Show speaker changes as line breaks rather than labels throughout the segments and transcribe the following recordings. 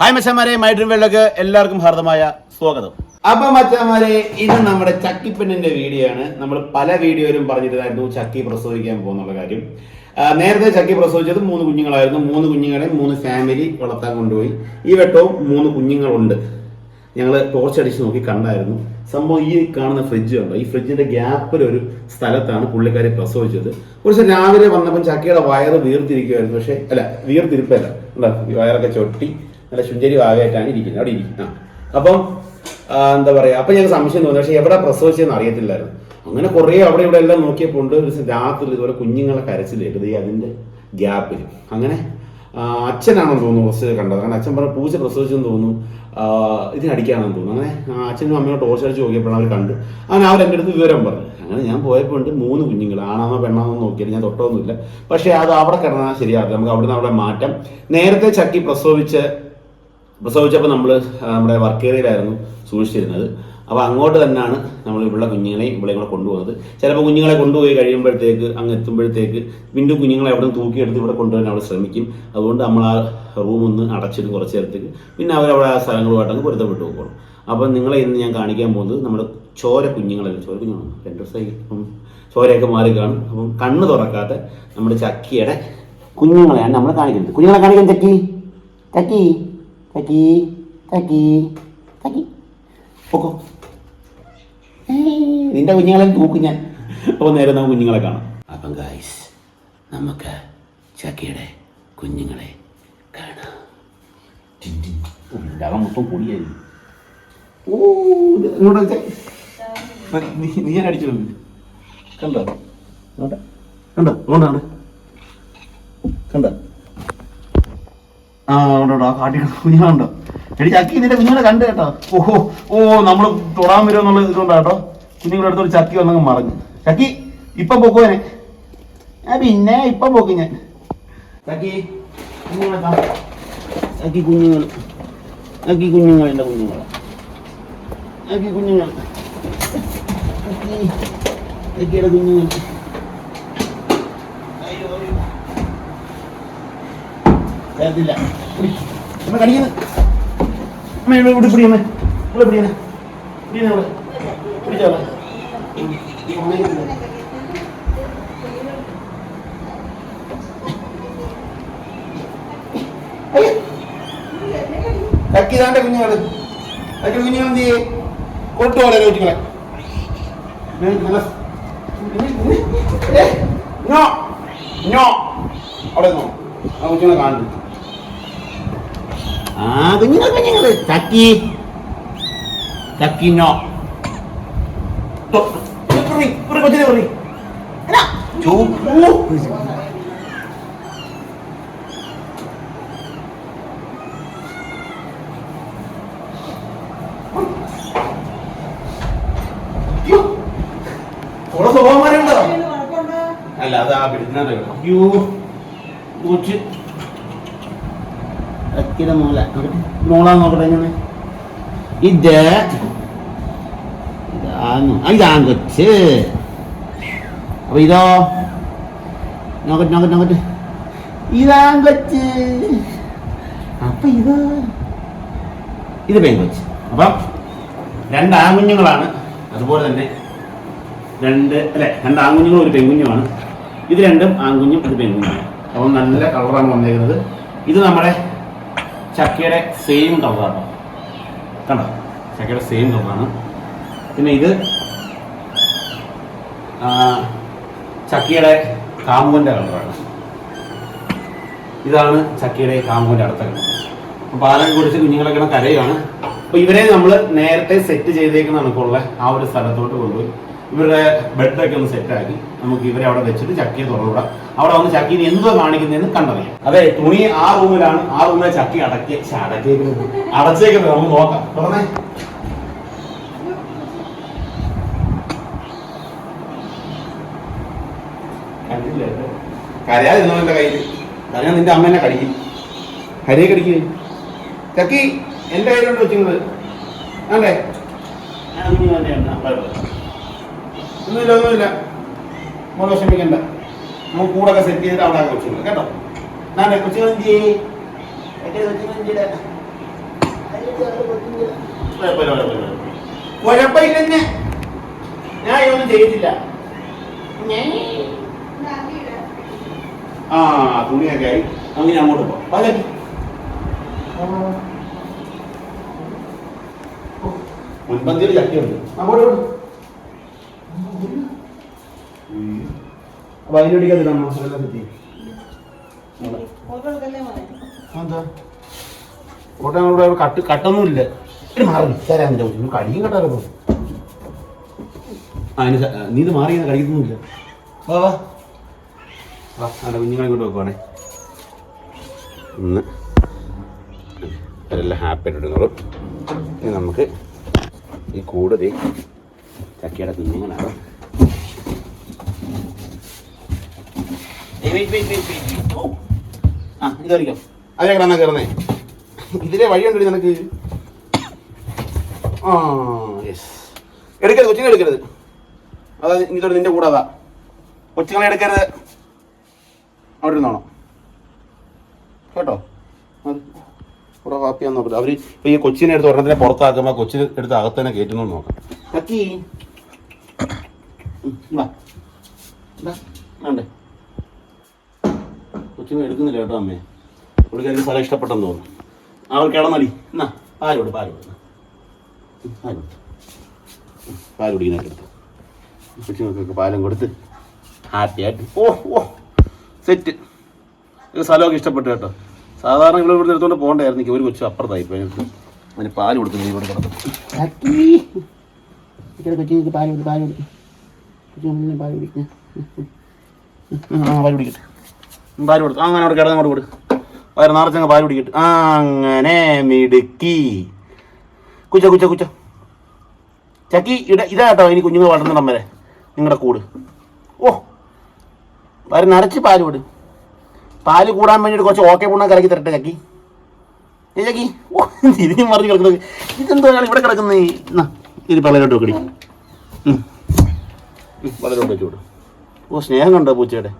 Hi മച്ചാമാരെ my dream വേൾഡിലേക്ക് എല്ലാവർക്കും ഹാർദമായ സ്വാഗതം. അപ്പൊ മച്ചാമാരെ ഇത് നമ്മുടെ ചക്കിപ്പെണ്ണിന്റെ വീഡിയോ ആണ്. നമ്മൾ പല വീഡിയോയിലും പറഞ്ഞിരുന്നായിരുന്നു ചക്കി പ്രസവിക്കാൻ പോകുന്നുള്ള കാര്യം. നേരത്തെ ചക്കി പ്രസവിച്ചത് മൂന്ന് കുഞ്ഞുങ്ങളായിരുന്നു. മൂന്ന് കുഞ്ഞുങ്ങളെ മൂന്ന് ഫാമിലി വളർത്താൻ കൊണ്ടുപോയി. ഈ വട്ടവും മൂന്ന് കുഞ്ഞുങ്ങളുണ്ട്. ഞങ്ങൾ ടോർച്ച് അടിച്ച് നോക്കി കണ്ടായിരുന്നു. സംഭവം ഈ കാണുന്ന ഫ്രിഡ്ജ് ഉണ്ടോ ഈ ഫ്രിഡ്ജിന്റെ ഗ്യാപ്പിൽ ഒരു സ്ഥലത്താണ് പുള്ളിക്കാരി പ്രസവിച്ചത്. കുറച്ച് രാവിലെ വന്നപ്പോൾ ചക്കയുടെ വയറ് വീർത്തിരിക്കുമായിരുന്നു പക്ഷേ അല്ല വീർത്തിരിപ്പല്ല. വയറൊക്കെ ചൊട്ടി നല്ല ശുചരി ഭാഗമായിട്ടാണ് ഇരിക്കുന്നത്. അവിടെ ഇരിക്കുന്നത് അപ്പം എന്താ പറയാ അപ്പൊ ഞങ്ങൾക്ക് സംശയം തോന്നി. പക്ഷേ എവിടെ പ്രസവിച്ചതെന്ന് അറിയത്തില്ലായിരുന്നു. അങ്ങനെ കുറേ അവിടെ ഇവിടെ എല്ലാം നോക്കിയപ്പോൾ ഉണ്ട് ഒരു രാത്രി ഇതുപോലെ കുഞ്ഞുങ്ങളെ കരച്ചിൽ ഈ അതിന്റെ ഗ്യാപ്പിൽ അങ്ങനെ അച്ഛനാണെന്ന് തോന്നുന്നു കുറച്ച് കണ്ടത്. കാരണം അച്ഛൻ പറഞ്ഞ പൂച്ച പ്രസവിച്ചെന്ന് തോന്നുന്നു. ഇതിനടിക്കാണെന്ന് തോന്നുന്നു. അങ്ങനെ അച്ഛനും അമ്മയോട് ടോർച്ച് അടിച്ച് നോക്കിയപ്പോഴാണ് അവർ കണ്ട്. അങ്ങനെ അവർ എന്റെ അടുത്ത് വിവരം പറഞ്ഞു. അങ്ങനെ ഞാൻ പോയപ്പോൾ ഉണ്ട് മൂന്ന് കുഞ്ഞുങ്ങൾ ആണാണോ പെണ്ണാണോ നോക്കിയാൽ ഞാൻ തൊട്ടൊന്നുമില്ല പക്ഷേ അത് അവിടെ കിടന്നാൽ ശരിയാവില്ല നമുക്ക് അവിടെ നിന്ന് അവിടെ മാറ്റം. നേരത്തെ ചക്കി പ്രസവിച്ച പ്രസവിച്ചപ്പോൾ നമ്മൾ നമ്മുടെ വർക്ക് ഏരിയയിലായിരുന്നു സൂക്ഷിച്ചിരുന്നത്. അപ്പോൾ അങ്ങോട്ട് തന്നെയാണ് നമ്മൾ ഇവിടെ കുഞ്ഞുങ്ങളെയും ഇവിടെ കൂടെ കൊണ്ടുപോകുന്നത്. ചിലപ്പോൾ കുഞ്ഞുങ്ങളെ കൊണ്ടുപോയി കഴിയുമ്പോഴത്തേക്ക് അങ്ങ് എത്തുമ്പോഴത്തേക്ക് വീണ്ടും കുഞ്ഞുങ്ങളെ അവിടെ നിന്ന് തൂക്കിയെടുത്ത് ഇവിടെ കൊണ്ടുവരാൻ അവിടെ ശ്രമിക്കും. അതുകൊണ്ട് നമ്മൾ ആ റൂം ഒന്ന് അടച്ചിടും കുറച്ച് നേരത്തേക്ക്. പിന്നെ അവരവിടെ ആ സ്ഥലങ്ങളുമായിട്ട് അങ്ങ് പൊരുത്തപ്പെട്ടു പോകും. അപ്പം നിങ്ങളെ ഇന്ന് ഞാൻ കാണിക്കാൻ പോകുന്നത് നമ്മുടെ ചോര കുഞ്ഞുങ്ങളല്ല ചോര കുഞ്ഞുങ്ങളാണ്? രണ്ട് ദിവസമായി അപ്പം ചോരയൊക്കെ മാറി കാണും. അപ്പം കണ്ണ് തുറക്കാത്ത നമ്മുടെ ചക്കിയുടെ കുഞ്ഞുങ്ങളെയാണ് നമ്മൾ കാണിക്കുന്നത്. കുഞ്ഞുങ്ങളെ കാണിക്കാൻ ചക്കി. ചക്കി. ചക്കി ചക്കി പൊക്കോ ഏയ്, നിന്റെ കുഞ്ഞുങ്ങളെ തൂക്കും ഞാൻ. അപ്പോൾ നേരെ നമുക്ക് കുഞ്ഞുങ്ങളെ കാണാം. അപ്പം ഗായ്സ് നമുക്ക് ചക്കിയുടെ കുഞ്ഞുങ്ങളെ കാണാം. അകം മൊത്തം കൂടിയായിരുന്നു ഓ ഇങ്ങോട്ട്. നീ ഞാൻ അടിച്ചു കണ്ടോ. കണ്ടോ? അതുകൊണ്ടാണ് കണ്ടോ? ആ ഉണ്ടോ ആ കാട്ടി കുഞ്ഞുങ്ങളുണ്ടോ? എടി ചക്കി നിന്റെ കുഞ്ഞുങ്ങളെ കണ്ടു കേട്ടോ. ഓഹോ ഓ നമ്മൾ തൊടാൻ വരും എന്നുള്ള ഇതുകൊണ്ടാ കേട്ടോ. കുഞ്ഞുങ്ങളുടെ അടുത്തൊരു ചക്കി വന്നങ്ങ് മറഞ്ഞു. ചക്കി ഇപ്പൊ പൊക്കുവനെ ആ പിന്നെ ഇപ്പൊ പൊക്കും ഞാൻ. ചക്കി കുഞ്ഞുങ്ങളെ. ചക്കി കുഞ്ഞുങ്ങൾ. ചക്കി കുഞ്ഞുങ്ങൾ എന്റെ കുഞ്ഞുങ്ങൾ ചക്കി കുഞ്ഞുങ്ങൾ. ചക്കി ചക്കിയുടെ കുഞ്ഞുങ്ങൾ അയ്യോ അയ്യോ പിടി. അമ്മ കടിക്കുന്നു. അമ്മ ഇവിടെ ഇവിടെ പിടി അമ്മ. ഇവിടെ പിടിയണേ പിടിയണേ ഇവിടെ പിടിച്ചോ അവളെ. ഉം. ഈ ഉണങ്ങിയിട്ടില്ല. അയ്യ. കക്കിതാണ്ട കുഞ്ഞുങ്ങൾ കക്കി കുഞ്ഞുങ്ങൾ എന്ത് ചെയ്യേ? കൊട്ടു പോലെ കുട്ടികളെ അവിടെ കുഞ്ഞുങ്ങളെ കാണുന്നു ആ കുഞ്ഞുങ്ങൾ കുഞ്ഞുങ്ങൾ ചക്കി. ചക്കിനോ. അല്ല അത് ആ കേട്ടോ അയ്യോ അക്കിടെ മോള. നോക്കട്ടെ. മോളാ നോക്കട്ടെ ഞാൻ ഇത്. ഇതാണ് അപ്പൊ ഇതോ. നോക്കട്ടെ നോക്കട്ടെ നോക്കട്ടെ. ഇതാണ് അപ്പൊ ഇത്. ഇത് പെൺകൊച്ച് അപ്പം രണ്ട് ആൺകുഞ്ഞുങ്ങളാണ് അതുപോലെ തന്നെ രണ്ട് അല്ലെ രണ്ട് ആൺകുഞ്ഞുങ്ങളും ഒരു പെൺകുഞ്ഞുമാണ് ഇത് രണ്ടും ആൺകുഞ്ഞും ഒരു പെൺകുഞ്ഞുമാണ് അപ്പം നല്ല കളറാണ് വന്നേക്കുന്നത്. ഇത് നമ്മുടെ ചക്കയുടെ സെയിം കളറാണ് കണ്ടോ? ചക്കയുടെ സെയിം കളറാണ് പിന്നെ ഇത് ചക്കയുടെ കാമ്പുവിന്റെ കളറാണ് ഇതാണ് ചക്കയുടെ കാമ്പുവിന്റെ അടുത്ത കളർ അപ്പോൾ പാലം കുടിച്ച് കുഞ്ഞുങ്ങളൊക്കെ കരയാണ് അപ്പോൾ ഇവരെ നമ്മൾ നേരത്തെ സെറ്റ് ചെയ്തേക്കുന്ന കണക്കുള്ള ആ ഒരു സ്ഥലത്തോട്ട് കൊണ്ടുപോയി. ഇവരുടെ ബെഡൊക്കെ ഒന്ന് സെറ്റാക്കി നമുക്ക് ഇവരെ അവിടെ വെച്ചിട്ട് ചക്കയെ തുറന്നുവിടാം. അവിടെ വന്ന് ചക്കിന് എന്തോ കാണിക്കുന്നതെന്ന് കണ്ടറിയാം. അതെ തുണി ആ റൂമിലാണ് ആ റൂമിലെ ചക്കി അടക്കി അടക്കിയേക്കുന്നത്. അടച്ചേക്കുന്നത് നമുക്ക് നോക്കാം. തുറന്നേ. കണ്ടില്ലേ? കരയാതിരുന്നോ എന്റെ കയ്യിൽ കരയാൻ നിന്റെ അമ്മേനെ കടിക്കും. കരയെ കടിക്കുക ചക്കി എന്റെ കയ്യിലുണ്ട് വെച്ചിരുന്നത് അല്ലേ. ഒന്നുമില്ല ഒന്നുമില്ല. മോളെ വിഷമിക്കണ്ട. നമുക്ക് കൂടൊക്കെ സെറ്റ് ചെയ്തിട്ട് അവിടെ വെച്ചിട്ടുണ്ട് കേട്ടോ? ഞാൻ കൊച്ചു എന്ത് ചെയ്യേ കുഴപ്പമില്ലെന്നെ. ഞാൻ ഇതൊന്നും ചെയ്തില്ല ആ തുണിയൊക്കെ ആയി. അങ്ങനെ അങ്ങോട്ട് പല മുൻപന്തിയിൽ ചട്ടിയുണ്ട്. അങ്ങോട്ട് അപ്പൊ അതിനടിക്കാതില്ല മസാല പറ്റി എന്താ ഓട്ടം ഇവിടെ കട്ട് കട്ടൊന്നുമില്ല. ഇത് മാറി. തരാൻ കടിയും കട്ടാലോ. ആ അതിന് നീ ഇത് മാറി കഴിക്കുന്നില്ല വാ വാ. വാ അല്ല കുഞ്ഞുങ്ങളെ ഇങ്ങോട്ട് വെക്കുവാണേ. എല്ലാം ഹാപ്പി ആയിട്ട് ഇടുന്നോളും ഇനി നമുക്ക് ഈ കൂടുതൽ ചക്കയുടെ കുഞ്ഞുങ്ങളാണ്. ആ ഇത് കളിക്കാം. അതിലെ കിടന്നാ കയറുന്നേ. ഇതിലെ വഴിയുണ്ടടി നിനക്ക്. ആ യെസ് എടുക്കരുത് കൊച്ചിനെ എടുക്കരുത്. അതാ ഇങ്ങോട്ട് നിന്റെ കൂടെ അതാ. കൊച്ചുങ്ങളെ എടുക്കരുത്. അവിടെ ഇരുന്നോണം. കേട്ടോ? കൂടെ ഹാപ്പിയാന്ന് നോക്കട്ടെ അവർ ഇപ്പൊ ഈ കൊച്ചിനെ എടുത്ത് ഒരെണ്ണത്തിനെ പുറത്താക്കുമ്പോ കൊച്ചിനെ എടുത്ത് അകത്തന്നെ കയറ്റുന്നു നോക്കാം. ഇതാ, വേണ്ടേ? കൊച്ചിനെ എടുക്കുന്നില്ല കേട്ടോ അമ്മേ. അവൾക്ക് എന്റെ സ്ഥലം ഇഷ്ടപ്പെട്ടെന്ന് തോന്നുന്നു. അവൾ കിടന്നടി എന്നാ പാലോട് പാലോട് പാലോട് പാൽ എടുത്തു. കൊച്ചുങ്ങൾക്കൊക്കെ പാലും കൊടുത്ത് ഹാപ്പി ആയിട്ട്. ഓ ഓ സെറ്റ്. ഇത് സ്ഥലമൊക്കെ ഇഷ്ടപ്പെട്ടു കേട്ടോ. സാധാരണ ഇവിടെ ഇവിടെ എടുത്തുകൊണ്ട് പോകണ്ടായിരുന്നു. എനിക്ക് ഒരു കൊച്ചു അപ്പുറത്തായി ഇപ്പോൾ എനിക്ക് അതിന് പാൽ കൊടുത്തു ഇവിടെ കിടന്നു. കൊച്ചിങ്ങൾക്ക് പാൽ കൊടുത്ത് പാൽ കൊടുക്കും കൊച്ചു പാൽ കുടിക്കും ആ പാൽ കുടിക്കട്ടെ. പാൽ കൊടുത്തു അങ്ങനെ അവിടെ കിടന്ന് അങ്ങോട്ട് കൊടു വയറ് നിറച്ചങ്ങ് പാൽ പിടിക്കിട്ട് അങ്ങനെ മിടുക്കി. കുച്ച കുച്ച കുച്ച. ചക്കി ഇട ഇതാ കേട്ടോ ഇനി കുഞ്ഞുങ്ങൾ വളർന്നിടം വരെ. നിങ്ങളുടെ കൂട്. ഓ. വരെ നിറച്ച് പാൽ വിട് പാൽ കൂടാൻ വേണ്ടിയിട്ട് കുറച്ച് ഓക്കെ പൂണ്ണ കലക്കി തരട്ടെ ചക്കി. ഏ ചക്കി. ഓ തിരിഞ്ഞു മറിഞ്ഞ് കിടക്കുന്നത്. ഇതെന്തോ ഇവിടെ കിടക്കുന്നേ. എന്നാ ഇത് പളരോട്ട് വെക്കടി പളരോട്ട് വെച്ചു വിടും ഓ സ്നേഹം കണ്ടോ പൂച്ചയുടെ?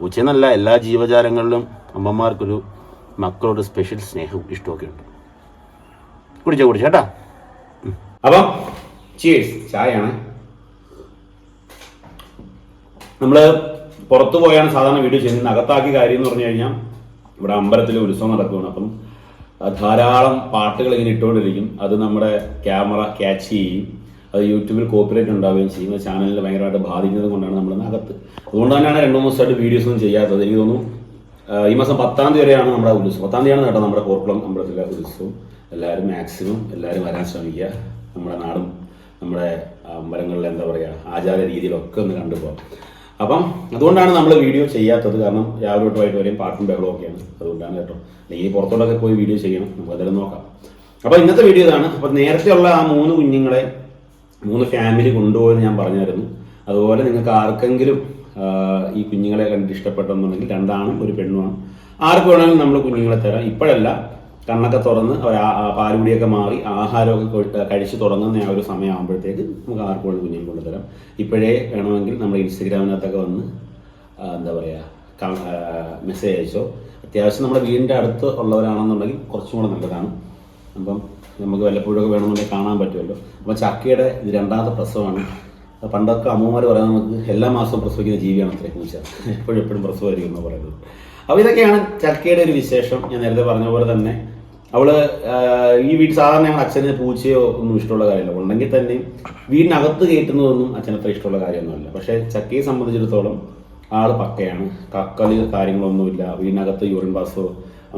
പൂച്ചയെന്നല്ല എല്ലാ ജീവജാലങ്ങളിലും അമ്മമാർക്കൊരു മക്കളോട് സ്പെഷ്യൽ സ്നേഹവും ഇഷ്ടമൊക്കെ ഉണ്ട്. കുടിച്ചോ കുടിച്ചോ കേട്ടാ. അപ്പം ചീസ് ചായയാണ്. നമ്മൾ പുറത്തു പോയാണ് സാധാരണ വീഡിയോ ചെയ്യുന്നത്. അകത്താക്കി കാര്യം എന്ന് പറഞ്ഞു കഴിഞ്ഞാൽ ഇവിടെ അമ്പലത്തിൽ ഉത്സവം നടക്കുകയാണ് അപ്പം ധാരാളം പാട്ടുകൾ ഇങ്ങനെ ഇട്ടുകൊണ്ടിരിക്കും. അത് നമ്മുടെ ക്യാമറ ക്യാച്ച് ചെയ്യും. അത് യൂട്യൂബിൽ കോപ്പറേറ്റ് ഉണ്ടാവുകയും ചെയ്യുന്ന ചാനലിൽ ഭയങ്കരമായിട്ട് ബാധിക്കുന്നത് കൊണ്ടാണ് നമ്മൾ അകത്ത്. അതുകൊണ്ട് തന്നെയാണ് രണ്ട് മൂന്ന് ദിവസമായിട്ട് വീഡിയോസ് ഒന്നും ചെയ്യാത്തത്. എനിക്ക് തോന്നുന്നു ഈ മാസം പത്താം തീയതി വരെയാണ് നമ്മുടെ ഉത്സവം. പത്താം തീയതിയാണ് കേട്ടോ നമ്മുടെ കോർക്കുളം അമ്പലത്തിലെ ഉത്സവം എല്ലാവരും മാക്സിമം എല്ലാവരും വരാൻ ശ്രമിക്കുക. നമ്മുടെ നാടും നമ്മുടെ അമ്പലങ്ങളിലെ എന്താ പറയുക ആചാര രീതിയിലൊക്കെ ഒന്ന് കണ്ടുപോകാം. അപ്പം അതുകൊണ്ടാണ് നമ്മൾ വീഡിയോ ചെയ്യാത്തത്. കാരണം രാവിലെ തൊട്ട് വരെയും പാട്ടും ബഹളവും ഒക്കെയാണ്. അതുകൊണ്ടാണ് കേട്ടോ. അല്ലെങ്കിൽ പുറത്തോട്ടൊക്കെ പോയി വീഡിയോ ചെയ്യണം. നമുക്ക് അതെല്ലാം നോക്കാം. അപ്പോൾ ഇന്നത്തെ വീഡിയോ ഇതാണ്. അപ്പോൾ നേരത്തെയുള്ള ആ മൂന്ന് കുഞ്ഞുങ്ങളെ മൂന്ന് ഫാമിലി കൊണ്ടുപോയെന്ന് ഞാൻ പറഞ്ഞായിരുന്നു. അതുപോലെ നിങ്ങൾക്ക് ആർക്കെങ്കിലും ഈ കുഞ്ഞുങ്ങളെ കണ്ടിട്ട് ഇഷ്ടപ്പെട്ടെന്നുണ്ടെങ്കിൽ രണ്ടാണും ഒരു പെണ്ണുമാണ്. ആർക്ക് വേണമെങ്കിലും നമ്മൾ കുഞ്ഞുങ്ങളെ തരാം. ഇപ്പോഴല്ല കണ്ണൊക്കെ തുറന്ന് അവർ പാലുപൊടിയൊക്കെ മാറി ആഹാരമൊക്കെ കഴിച്ച് തുടങ്ങുന്ന ആ ഒരു സമയമാകുമ്പോഴത്തേക്ക് നമുക്ക് ആർക്ക് വേണമെങ്കിലും കുഞ്ഞുങ്ങൾ കൊണ്ടുതരാം ഇപ്പോഴേ വേണമെങ്കിൽ നമ്മുടെ ഇൻസ്റ്റഗ്രാമിനകത്തൊക്കെ വന്ന് എന്താ പറയുക മെസ്സേജ് അയച്ചോ. അത്യാവശ്യം നമ്മുടെ വീടിന്റെ അടുത്ത് ഉള്ളവരാണെന്നുണ്ടെങ്കിൽ കുറച്ചും കൂടെ നല്ലതാണ്. അപ്പം നമുക്ക് വല്ലപ്പോഴൊക്കെ വേണമെന്നുണ്ടെങ്കിൽ കാണാൻ പറ്റുമല്ലോ. അപ്പോൾ ചക്കയുടെ ഇത് രണ്ടാമത്തെ പ്രസവമാണ്. പണ്ടൊക്കെ അമ്മമാർ പറയുന്നത് നമുക്ക് എല്ലാ മാസവും പ്രസവിക്കുന്ന ജീവിയാണ് അത്രയും പൂച്ച എപ്പോഴും എപ്പോഴും പ്രസവമായിരിക്കും എന്ന് പറയുന്നത്. അപ്പോൾ ഇതൊക്കെയാണ് ചക്കയുടെ ഒരു വിശേഷം. ഞാൻ നേരത്തെ പറഞ്ഞ പോലെ തന്നെ അവൾ ഈ വീട് സാധാരണ ഞങ്ങൾ അച്ഛന് പൂച്ചയോ ഒന്നും ഇഷ്ടമുള്ള കാര്യമല്ല. ഉണ്ടെങ്കിൽ തന്നെ വീടിനകത്ത് കയറ്റുന്നതൊന്നും അച്ഛന് അത്ര ഇഷ്ടമുള്ള കാര്യമൊന്നുമല്ല. പക്ഷേ ചക്കയെ സംബന്ധിച്ചിടത്തോളം ആൾ പക്കയാണ്. കക്കളി കാര്യങ്ങളൊന്നുമില്ല. വീടിനകത്ത് യൂറിൻ പാസോ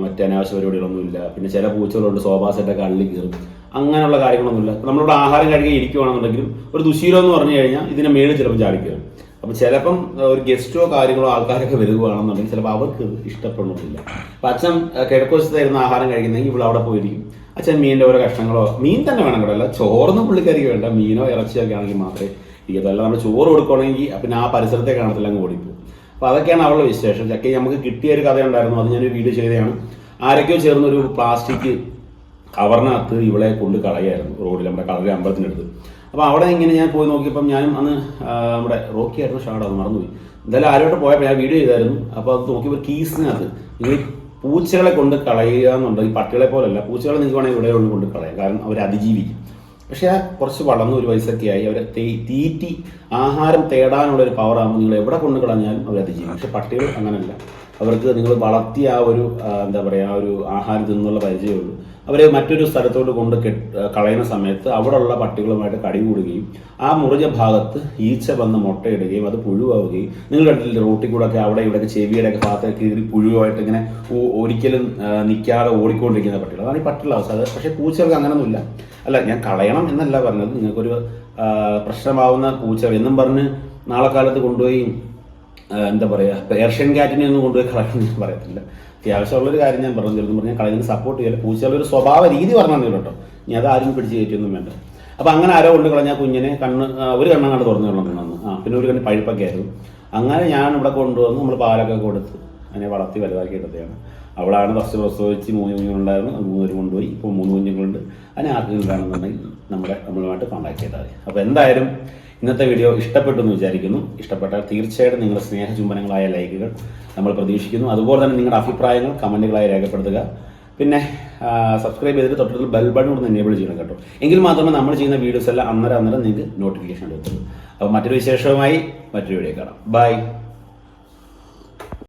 മറ്റ് അനാവശ്യ പരിപാടികളൊന്നുമില്ല. പിന്നെ ചില പൂച്ചകളുണ്ട് സോഫാ കള്ളി കയറും അങ്ങനെയുള്ള കാര്യങ്ങളൊന്നുമില്ല. നമ്മളിവിടെ ആഹാരം കഴിക്കാൻ ഇരിക്കുകയാണെന്നുണ്ടെങ്കിലും ഒരു ദുശീലം എന്ന് പറഞ്ഞു കഴിഞ്ഞാൽ ഇതിനെ മേളിൽ ചിലപ്പോൾ ചാടിക്കയറും അപ്പം ചിലപ്പം ഒരു ഗസ്റ്റോ കാര്യങ്ങളോ ആൾക്കാരൊക്കെ വരികയാണെന്നുണ്ടെങ്കിൽ ചിലപ്പോൾ അവർക്ക് ഇഷ്ടപ്പെടുന്നില്ല അപ്പം അച്ഛൻ കിഴക്കുവശത്തായിരുന്ന ആഹാരം കഴിക്കുന്നെങ്കിൽ ഇവിടെ അവിടെ പോയിരിക്കും. അച്ഛൻ മീനിന്റെ ഓരോ കഷ്ണങ്ങളോ മീൻ തന്നെ വേണം കേട്ടോ. അല്ല ചോറൊന്നും പുള്ളിക്കാരിക്ക് വേണ്ട. മീനോ ഇറച്ചിയൊക്കെ ആണെങ്കിൽ മാത്രമേ ഇരിക്കത്തുള്ളൂ. നമ്മൾ ചോറ് കൊടുക്കുകയാണെങ്കിൽ പിന്നെ ആ പരിസരത്തെ കാണത്തില്ല അങ്ങ് ഓടിപ്പോകും അപ്പോൾ അതൊക്കെയാണ് അവളുടെ വിശേഷം. ചക്കി നമുക്ക് കിട്ടിയ ഒരു കഥയുണ്ടായിരുന്നു. അത് ഞാനൊരു വീഡിയോ ചെയ്തതാണ്. ആരൊക്കെയോ ചേർന്നൊരു പ്ലാസ്റ്റിക് കവറിനകത്ത് ഇവളെ കൊണ്ട് കളയായിരുന്നു റോഡിൽ നമ്മുടെ കളരി അമ്പലത്തിനടുത്ത് അപ്പോൾ അവിടെ ഇങ്ങനെ ഞാൻ പോയി നോക്കിയപ്പം ഞാനും അന്ന് നമ്മുടെ റോക്കി ആയിരുന്നു ഷാഡ് അത് മറന്നുപോയി. എന്തായാലും ആരോട്ട് പോയപ്പോൾ ഞാൻ വീഡിയോ ചെയ്തായിരുന്നു. അപ്പോൾ അത് നോക്കിയപ്പോൾ കീസിനകത്ത് ഈ പൂച്ചകളെ കൊണ്ട് കളയുക എന്നുണ്ടെങ്കിൽ പട്ടികളെ പോലല്ല. പൂച്ചകളെ നിങ്ങൾക്ക് വേണമെങ്കിൽ ഇവിടെ കൊണ്ട് കളയാം. കാരണം അവർ അതിജീവിക്കും പക്ഷേ ആ കുറച്ച് വളർന്ന ഒരു വയസ്സൊക്കെ ആയി അവരെ തീറ്റി ആഹാരം തേടാനുള്ള ഒരു പവറാകുമ്പോൾ നിങ്ങൾ എവിടെ കൊണ്ട് കളഞ്ഞാലും അവർ അതിജീവിക്കും. പക്ഷെ പട്ടികൾ അങ്ങനല്ല. അവർക്ക് നിങ്ങൾ വളർത്തിയ ആ ഒരു എന്താ പറയുക ആ ഒരു ആഹാരം തിന്നുള്ള പരിചയമുള്ളൂ അവരെ മറ്റൊരു സ്ഥലത്തോട്ട് കൊണ്ട് കളയുന്ന സമയത്ത് അവിടെയുള്ള പട്ടികളുമായിട്ട് കടി കൂടുകയും ആ മുറിഞ്ഞ ഭാഗത്ത് ഈച്ച വന്ന് മുട്ടയിടുകയും അത് പുഴുവാവുകയും നിങ്ങൾ കണ്ടില്ലേ റോട്ടിൽ കൂടെ ഒക്കെ അവിടെ ഇവിടെയൊക്കെ ചെവിയുടെ ഒക്കെ ഭാഗത്തൊക്കെ കീറി പുഴുവായിട്ട് ഇങ്ങനെ ഒരിക്കലും നിൽക്കാതെ ഓടിക്കൊണ്ടിരിക്കുന്ന പട്ടികൾ. അതാണ് ഈ പട്ടികളുടെ അവസ്ഥ. പക്ഷേ പൂച്ചകൾക്ക് അങ്ങനെയൊന്നുമില്ല അല്ല ഞാൻ കളയണം എന്നല്ല പറഞ്ഞത്. നിങ്ങൾക്കൊരു പ്രശ്നമാവുന്ന പൂച്ച എന്നും പറഞ്ഞ് നാളെ കാലത്ത് കൊണ്ടുപോയി എന്താ പറയുക പേർഷ്യൻ കാറ്റിനെ ഒന്നും കൊണ്ടുപോയി കളയണം ഞാൻ പറയത്തില്ല. അത്യാവശ്യമുള്ളൊരു കാര്യം ഞാൻ പറഞ്ഞു ചെറുതും പറഞ്ഞാൽ കളയുന്നത് സപ്പോർട്ട് ചെയ്യാൻ പൂച്ചകളുടെ ഒരു സ്വഭാവ രീതി പറഞ്ഞു കേട്ടോ. ഇനി അത് ആരും പിടിച്ച് കയറ്റിയൊന്നും വേണ്ട. അപ്പം അങ്ങനെ ആരോ കൊണ്ട് കളഞ്ഞാൽ കുഞ്ഞിനെ കണ്ണ് ഒരു കണ്ണങ്ങാണ്ട് തുറന്നു കളഞ്ഞു ആ പിന്നെ ഒരു കണ്ണ് പഴുപ്പൊക്കെ ആയിരുന്നു. അങ്ങനെ ഞാൻ ഇവിടെ കൊണ്ടുവന്ന് നമ്മൾ പാലൊക്കെ കൊടുത്ത് അതിനെ വളർത്തി വലുതാക്കി എടുത്തതാണ് അവളാണ് ഫസ്റ്റ് പ്രസവിച്ച് മൂന്ന് കുഞ്ഞുങ്ങളുണ്ടായിരുന്നു. അത് മൂന്ന് കൊണ്ടുപോയി. ഇപ്പോൾ മൂന്ന് കുഞ്ഞുങ്ങളുണ്ട്. അതിന് ആർക്കെങ്കിലും വേണമെന്നുണ്ടെങ്കിൽ നമ്മുടെ നമ്മളുമായിട്ട് കോൺടാക്ട് ചെയ്താൽ മതി. അപ്പോൾ എന്തായാലും ഇന്നത്തെ വീഡിയോ ഇഷ്ടപ്പെട്ടു എന്ന് വിചാരിക്കുന്നു. ഇഷ്ടപ്പെട്ടാൽ തീർച്ചയായിട്ടും നിങ്ങളുടെ സ്നേഹചുംബനങ്ങളായ ലൈക്കുകൾ നമ്മൾ പ്രതീക്ഷിക്കുന്നു. അതുപോലെ തന്നെ നിങ്ങളുടെ അഭിപ്രായങ്ങൾ കമന്റുകളായി രേഖപ്പെടുത്തുക. പിന്നെ സബ്സ്ക്രൈബ് ചെയ്തിട്ട് തൊട്ടടുത്ത് ബെൽ ബട്ടൺ കൂടെ എനേബിൾ ചെയ്യണം കേട്ടോ. എങ്കിൽ മാത്രമേ നമ്മൾ ചെയ്യുന്ന വീഡിയോസ് എല്ലാം അന്നേരം അന്നേരം നിങ്ങൾക്ക് നോട്ടിഫിക്കേഷൻ എടുത്തുള്ളൂ അപ്പോൾ മറ്റൊരു വിശേഷവുമായി മറ്റൊരു വീഡിയോ കാണാം. ബൈ